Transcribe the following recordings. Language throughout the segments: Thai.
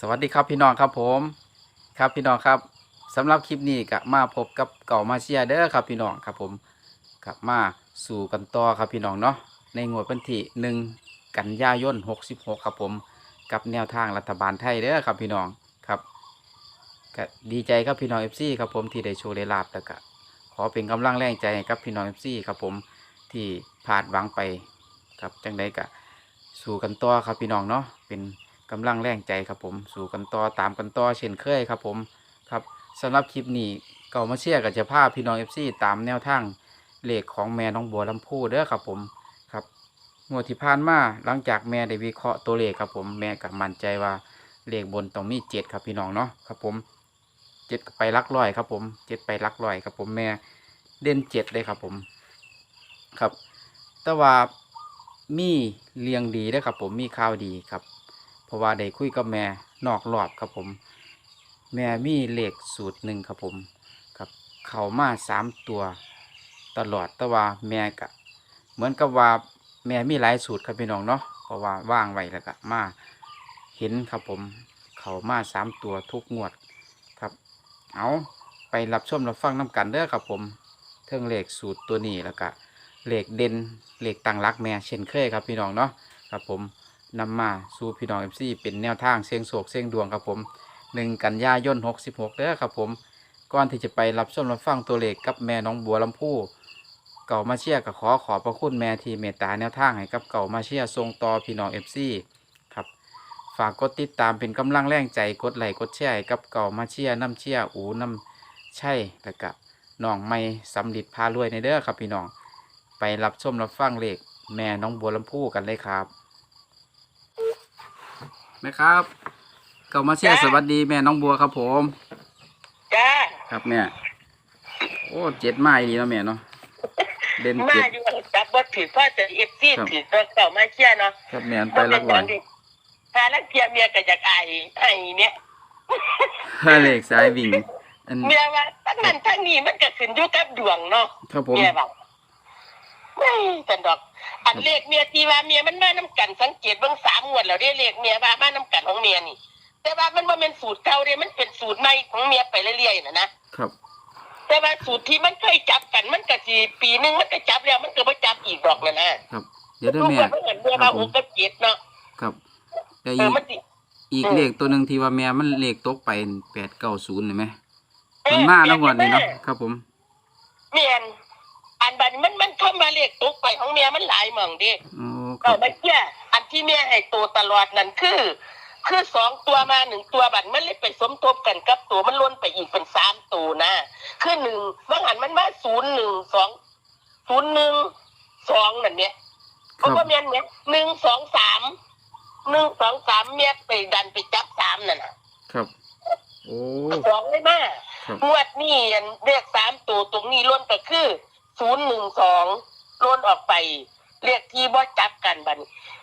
สวัสดีครับพี่น้องครับผมครับพี่น้องครับสำหรับคลิปนี้ก็มาพบกับเก่ามาเชียเด้อครับพี่น้องครับผมกลับมาสู่กันต่อครับพี่น้องเนาะในงวดวันที่หนึ่งกันยายน 66 ครับผมกับแนวทางรัฐบาลไทยเด้อครับพี่น้องครับก็ดีใจครับพี่น้อง FC ครับผมที่ได้โชว์ได้ลาบแล้วก็ขอเป็นกำลังแรงใจให้กับพี่น้อง FC ครับผมที่พลาดหวังไปครับจังใดก็สู่กันต่อครับพี่น้องเนาะเป็น กำลังแรงใจครับผม สู่กันต่อตามกันต่อเช่นเคยครับผมครับสำหรับคลิปนี้เก่ามาเชียร์กับจะพาพี่น้องเอฟซีตามแนวทางเลขของแม่น้องบัวลำพูเด้อครับผมครับงวดที่ผ่านมาหลังจากแม่ได้วิเคราะห์ตัวเลขครับผมแม่ก็มั่นใจว่าเลขบนต้องมีเจ็ดครับพี่น้องเนาะครับผมเจ็ดไปลักร้อยครับผมเจ็ดไปลักร้อยครับผมแม่เด่นเจ็ดเลยครับผมครับ แต่ว่ามีเลียงดีเด้อครับผมมีข่าวดีครับ เพราะว่าได้คุยกับแม่นอกรอบครับผม แม่มีเลขสูตรหนึ่งครับผมครับเข้ามาสามตัว ตลอดแต่ว่าแม่กะ เหมือนกับว่าแม่มีหลายสูตรครับพี่น้องเนาะเพราะว่าว่างไว้แล้วก็มาเห็นครับผม เข้ามาสามตัวทุกงวดครับ เอาไปรับชมรับฟังน้ำกันเด้อครับผมเทิงเลขสูตรตัวนี้แล้วก็เหลขเด่นเหลขตั้งรักแม่เช่นเคยครับพี่น้องเนาะครับผม นำมาสู่พี่น้องเอฟซีเป็นแนวทางเสียงโศกเสียงดวงครับผมหนึ่งกันยายนหกสิบหกเด้อครับผมก่อนที่จะไปรับชมรับฟังตัวเลขกับแม่น้องบัวลำพูเก่ามาเชียร์ก็ขอขอบพระคุณแม่ที่เมตตาแนวทางให้กับเก่ามาเชียร์ทรงต่อพี่น้องเอฟซีครับฝากกดติดตามเป็นกำลังแรงใจกดไลค์กดแชร์ให้กับเก่ามาเชียร์น้ำเชียร์อูน้ำใช่แล้วก็น้องไม่สำลิดพารวยในเด้อครับพี่น้องไปรับชมรับฟังเลขแม่น้องบัวลำพูกันเลยครับ แม่ครับเก่ามาเชียร์จ้าสวัสดีแม่น้องบัวครับผม จ้าครับแม่โอ้เจ็ดไม้ดีเนาะแม่เนาะเด่นมาเจ็ด อยู่จับบ่ถือพ่อจะเอฟซีครับ ถือตัวเก่ามาเชียร์เนาะครับแม่นไปรักลอยถ้าลักเทียเมียก็อยากอายไอ้เนี่ยถ้าเลขสายวิ่งอันเมียว่าทั้งนั้นทั้งนี้มันก็ขึ้นอยู่กับดวงเนาะครับผม เมียบอก ไม่แต่ดอก อันเลขเมียที่ว่าเมียมันมาน้ำกันสังเกตเบิ่งสามงวดแล้วเด้เลขเมียว่ามาน้ำกันของเมียนี่ แต่ว่ามันบ่แม่นสูตรเก่าเด้มันเป็นสูตรใหม่ของเมียไปเรื่อยๆน่ะนะครับ แต่ว่าสูตรที่มันเคยจับกันมันก็สิปีหนึงมันก็จับแล้วมันก็บ่จับอีกดอกนั่นนะครับ เดี๋ยวเด้อแม่มันเหมือนเมียว่าโอ้ก็เจ็ดเนาะครับแต่เออีอกมันสิ อีกเออเลขตัวหนึ่งที่ว่าแม่มันเลขตกไปแปดเก้าศูนย์เห็นไหมมันมาแล้ววันนี้เนาะครับผม เมียนอันบัดนี้มันมันเข้ามาเลขตกไปของเมียมันหลายหม่องเดิโอ้คก็รับไม่เชื่ออันที่เมียให้ตัวตลอดนั่นคือ คือสองตัวมาหนึ่งตัวบัดมันเลยไปสมทบกันกับตัวมันล้นไปอีกเป็นสามตัวนะคือหนึ่งบางอันมันมาศูนย์หนึ่งสองศูนย์หนึ่งสองนั่นเนี่ยเพราะว่าเมียนเนี่ยหนึ่งสองสามหนึ่งสองสามเมียไปดันไปจับสามนั่นน่ะ ครับ โอ้ สองเลยมาครับ งวดนี่อันเลขสามตัวตรงนี้ล้นก็คือศูนย์หนึ่งสอง ล้นออกไปเลขที่บ่จับกันบัดน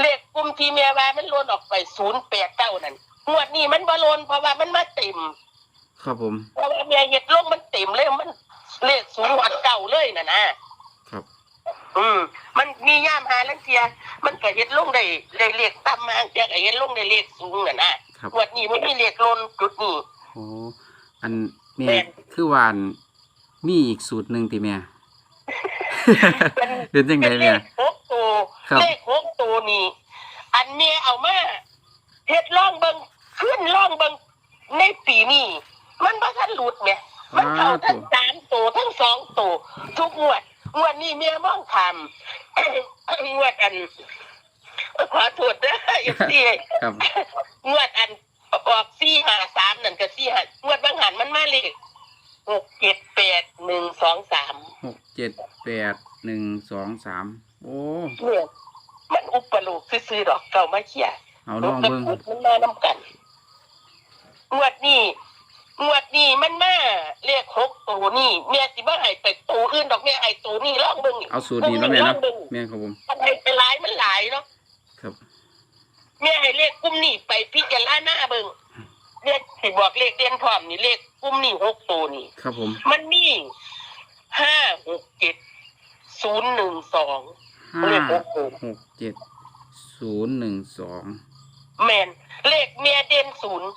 เลขกลุ่มที่เมียว่ามันล้นออกไปศูนย์แปดเก้านั่นงวดนี้มันบ่ล้นเพราะว่ามันมาเต็มครับผมเพราะว่าเมียเฮ็ดลงมันเต็มเลยมันเลขศูนย์หัดเก่าเลยน่ะนะครับ อืมมันมีย่ามหาลังเทีย มันก็เฮ็ดลงได้ได้เลขต่ำมาเทียก็เฮ็ดลงได้เลขสูงน่ะนะครับงวดนี้มันมีเลขล้นจุดนี้โอ้อันแม่แม่นคือวาอันมีอีกสูตรหนึ่งที่แม่ เป็นเป็นยังไงเป็นเลแม่ขหกตัวครับเลขหกตัวนี่อันเนี้ยเอามาเฮ็ดล่องเบิงขึ้นล่องเบิงในปีนี้มันบ่ทันหลุดแหมมันเข้าทั้งสามตัวทั้งสองตัวทุกงวดงวดนี้เมียมองทำงวดอันขอโทษเด้อเอฟซีครับงวดอันออกสี่ห้าสามนั่นก็สี่ห้างวดบางหันมันมาเลข หกเจ็ดแปดหนึ่งสองสามหกเจ็ดแปดหนึ่งสองสามโอ้ เนี่ยมันอุปโลกซื้อๆดอกเก่ามาเชียร์เอาลองเบิ้งมันมาน้ำกันงวดนี้งวดนี้มันมาเรียกหกตัวนี่เมียสิบ่ให้ไปตัวอื่นดอกเมียให้ตัวนี่ลองเบิ่งนี่เอาสูตรนี้เนาะแม่ลอเนาะงเบิ่งแม่ครับผมมันให้ไปหลายมันหลายเนาะครับเมียให้เลขกลุ่มนี่ไปพิจารณาเบิ่งเลข สิบอกเลขเด่นพร้อมนี่เลขกลุ่มนี่หกตัวนี่ ครับผมมันมีห้าหกเจ็ดศูนย์หนึ่งสองห้าเลขหกตัวหกเจ็ดศูนย์หนึ่งสองแมนเลขเมียเด่นศูนย์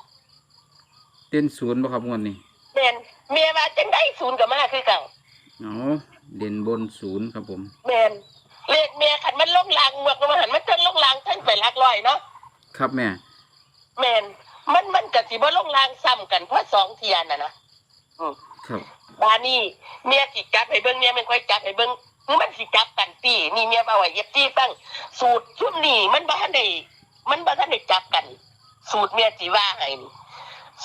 เด่นศูนย์บ่ครับงวดนี้แมนเมียว่าจังได้ศูนย์กับมาคือเก่าเอาเด่นบนศูนย์ครับผม แมนเลขเมียขันมันลงลางหมวกมาหันมันเทิงลงลางเทิงไปหลักร้อยเนาะครับแม่ แมน มันมันกับสิบ่ลงลางซ้ำกันเพราะสองเทียนน่ะนะอืมครับบานี่เมียสิจับให้เบิ่งเมียมันค่อยจับให้เบิ่งมันสิจับกันตีนี่เมียเอาไว้เย็บจี้ตั้งสูตรชุดนี้มันบ่ทันได้มันบ่ทันได้จับกัน สูตรเมียสิว่าให้นี่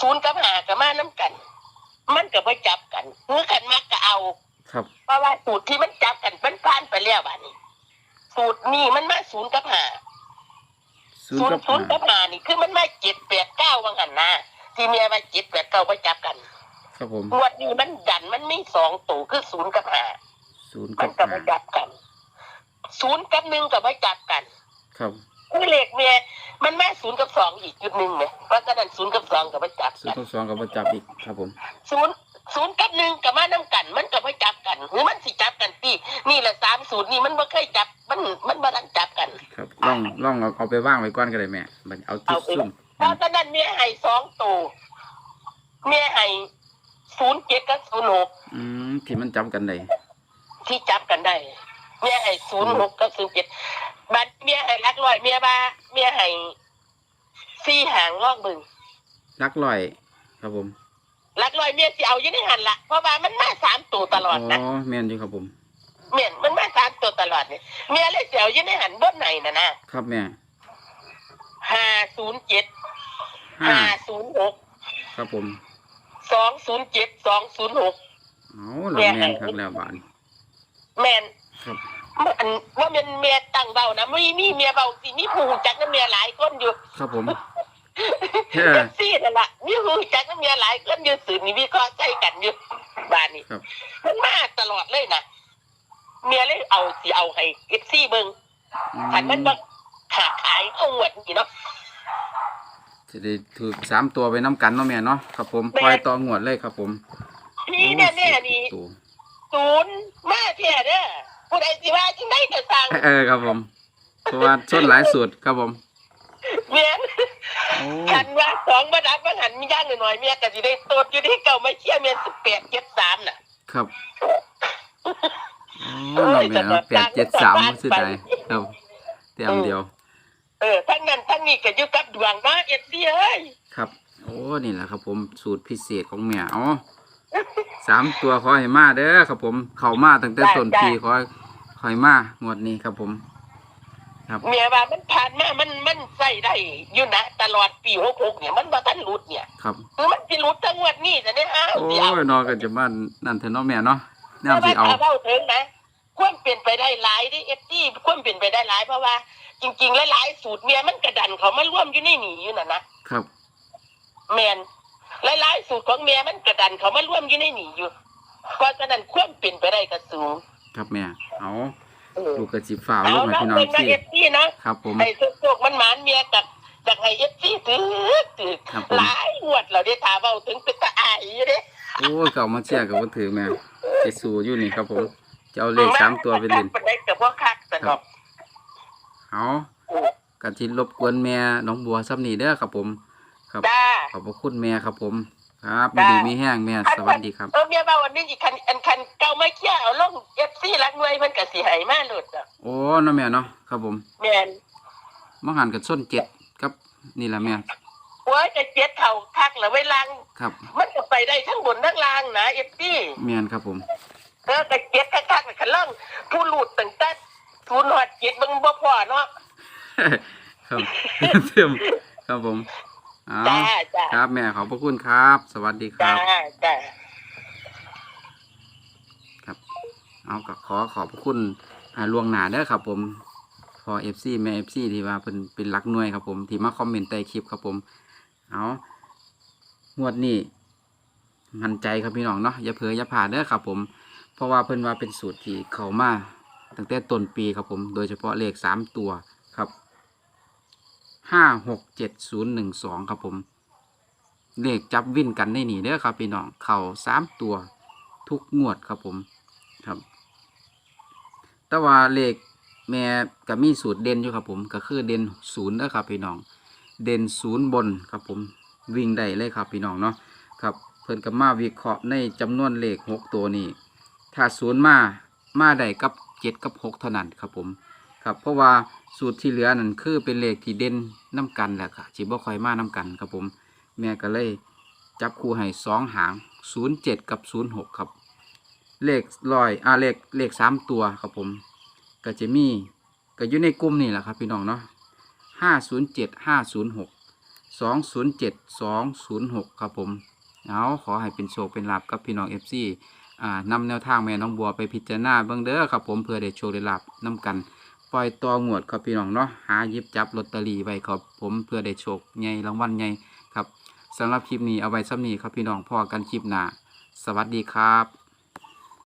ศูนย์กับหากับมาน้กัน มันก็บ่จับกันเมื่อกันมักก็เอา ครับเพราะว่าสูตรที่มันจับกันมันผ่านไปแล้วบานี้ สูตรนี้มันมาศูนย์กับหา ศูนศูย์นกับย์ศูนย์กับห้าหานี่คือมันมาเจ็ดแปดเก้าวังหันนะที่เมียมาเจ็ดแปดเก้าไปจับกันครับผมงวดนี้มันดันมันไม่สองตัวคือศูนย์กับหาศูนย์มักันบกับห้าไปจับกันศูนย์กับหนึ่งกับไปจับกันครับคือเลขเมียมันแม่ศูนย์กับสองอีกจุดหนึ่งเนี่ยเพราะฉะนั้นศูนย์กับสองกับไปจับศูนกันย์กับสองกับประจับอีกครับผมศูนย์ศูนย์กับหนึ่งกับมาน้ำกัน มันกับไปจับกันหรือมันสิจับกันตีนี่แหละสามศูนย์นี่มันไม่เคยจับ ล่องล่องเอาเอาไปว่างไว้ก่อนก็ได้แม่บัดเอาจุดเอาไปซุ่มเพราะฉะนั้นเมียให้สองตัวเมียให้ศูนย์เจ็ดกับศูนย์หกอืมที่มันจับกันได้ที่จับกันได้เมียให้ศูนย์หกกับศูนย์เจ็ดบัดเมียให้รักร้อยเมียบ้าเมียให้สี่หางลอกบึงลักลอย ครับผมรักร้อยเมียสิเอาอยังในหันละเพราะว่ามันมาสามตัวตลอดนะ อ๋อแม่นอยู่ครับผม เมียนมันมาสามตัวตลอดเนี่ยเมียเลยสิเอาอยังในหันบนไหนนะนะครับแม่ห้าศูนย์เจ็ดห้าห้าศูนย์หกครับผมสองศูนย์เจ็ดสองศูนย์หกเอาละแม่นครับแล้วบานแมนครับมันว่าเป็นเมียตั้งเบานะไม่มีเมียเบาสิมีผู้หูจักน้ำเมียหลายคนอยู่ ครับผมเออเอฟซีนั่นแหละมีผู้หูจักน้ำเมียหลายคนอยู่สื่อนี่วิเคราะห์ใจกันอยู่บ้านนี้ครับมันมาตลอดเลยนะ เมียเลยเอาสิเอาให้เอฟซีเบิงอืขันมันมมาขาขายเอาหวดนี่เนาะจะได้ถูกสามตัวไปน้ำกันเนาะแม่เนาะครับผมแม่ปล่อยต่องวดเลยครับผมนี่แน่แน่ๆนี่ตัวศูนย์มาเพียเด้อผู้ใดสิว่าจังได้ก็สั่งเออครับผมเพราะว่าส้นหลายสุดครับผมเมียโอ้ขันว่าสองมาดับมาหันมีย่างหน่อยๆเมียก็สิได้โตดอยู่ที่เก่ามาเชี่ยเมียสิบแปดเจ็ดสามน่ะ ครับ โอ้น้องแม่เนาะแปดเจ็ดสามสุดใดครับเตรียมเดียว เออทั้งนั้นทั้งนี้ก็อยู่กับดวงเนาะเอฟซีเอ้ยครับ โอ้นี่แหละครับ ผมสูตรพิเศษของแม่อ๋อสามตัวขอให้มาเด้อครับ ผมเข้ามาตั้งแต่ต้นปีขอให้ขอให้มางวดนี้ครับผม ครับเมียว่ามันผ่านมามันมันใส่ได้อยู่นะตลอดปีหกหกเนี่ยมันบ่ทันหลุดเนี่ยครับคือมันสิหลุดทั้งงวดนี้แต่เนี่ยอ้าวโอ้สิเอายนอนกันจะบ้านนั่นเถอะเนาะแม่เนาะ แนแต่วว่าสิเอาถ้าเบ้าถึงนะควรเปลี่ยนไปได้หลายดิเอฟซีควรเปลี่ยนไปได้หลายเพราะว่า จริงๆแล้วหลายสูตรเมียมันกระดันเขามาร่วมอยู่ในนี่อยู่น่ะนะครับแมนหลายๆสูตรของเมียมันกระดันเขามาร่วมอยู่ในนี่อยู่เพราะฉะนั้นควรเปลี่ยนไปได้ก็สูงครับแม่เอาเออลูกกระจิบฝ่าวเอาลูกให้ละพี่น้องเป็นมาที่เอฟซีเนาะครับผมไอ้สุกๆมันหมานเมียกับจากไอ้เอฟซีถือถือครับผมหลายงวดเราได้ถามเอาถึงเป็นตาอายอยู่เด้โอ้ยเก่ามาเชียร์กับว่าถือแม่ จะสู้อยู่นี่ครับผม จะเอาเลขสามตัวไปเล่นมันได้กับพวกคักสนอกเอากระทิรบกวนแม่น้องบัวซ้ำนี่เด้อครับผม ครับจ้าขอบพระคุณแม่ครับผม ครับไม่จ้าดีมีแห้งแม่สวัสดีครับ เออเมียว่าวันนี้อีกคันอันคันเก่าไม่เคี่ยเอาลงเอฟซีรักหน่วยมันก็สิใหายมาหลุดอะโอ้เนาะแม่เนาะครับผมแม่นมหันกับส้นเจ็ดครับ นี่แหละแม่ โอ้ยจะเจ็ดเข่าคักแล้วไว้ลัง ครับมันก็ไปได้ทั้งบนทั้งล่างนะเอฟซีแม่นครับผมเออแต่เจ็ดคักๆคันล่องผู้หลุดตั้งแต่ศูนย์หอดเจ็ดเบิ่งบ่พอเนาะครับเติมครับผมเอาจ้าจ้าครับแม่ขอบพระคุณครับ สวัสดีคจ้ารับจ้าครับเอาก็ขอขอบพระคุณอ่าล่วงหน้าเด้อครับผมพอเอฟซีแม่เอฟซีที่ว่าเป็นเป็นรักหน่วยครับผม ที่มาคอมเมนต์ใต้คลิปครับผม เอางวดนี้มั่นใจครับพี่น้องเนาะอย่าเผลออย่าผ่าดเด้อครับ ผม เพราะว่าเพิ่นว่าเป็นสูตรที่เขามาตั้งแต่ต้นปีครับผม โดยเฉพาะเลขสามตัวครับห้าหกเจ็ดศูนย์หนึ่งสองครับผม เลขจับวิ่นกันได้หนีเด้อครับพี่น้อง เข่าสามตัวทุกงวดครับผมครับ แต่ว่าเลขแม่ก็มีสูตรเด่นอยู่ครับผม ก็คือเด่นศูนย์นะครับพี่น้อง เด่นศูนย์บนครับผมวิ่งได้เลยครับพี่น้องเนาะครับเพิ่นก็มาวิเคราะห์ในจำนวนเลขหกตัวนี้ถ้าศูนย์มามาได้กับเจ็ดกับหกเท่านั้นครับผมครับเพราะว่าสูตรที่เหลือนั่นคือเป็นเลขที่เด่นน้ำกันแหละค่ะจีบ่คอยมาน้ำกันครับผม แม่ก็เลยจับคู่ให้สองหางศูนย์เจ็ดกับศูนย์หกครับ เลขลอยอ่าเลขเลขสามตัวครับผม ก็จะมีก็อยู่ในกลุ่มนี่แหละครับพี่น้องเนาะ ห้าศูนย์เจ็ดห้าศูนย์หกสองศูนย์เจ็ดสองศูนย์หกครับผมเอาขอให้เป็นโชคเป็นลาบกับพี่น้องเอฟซีอ่านำแนวทางแม่น้องบัวไปพิจารณาเบื้องเด้อครับผมเพื่อได้โชคได้ลาบน้กันปล่อยตัวงวดครับพี่น้องเนาะหายิบจับลอตเตอรี่ไว้ครับผมเพื่อได้โชคใหญ่รางวัลใหญ่ครับสำหรับคลิปนี้เอาไว้ซ้ำนี้ครับพี่น้องพอกันคลิปหน้าสวัสดีครับ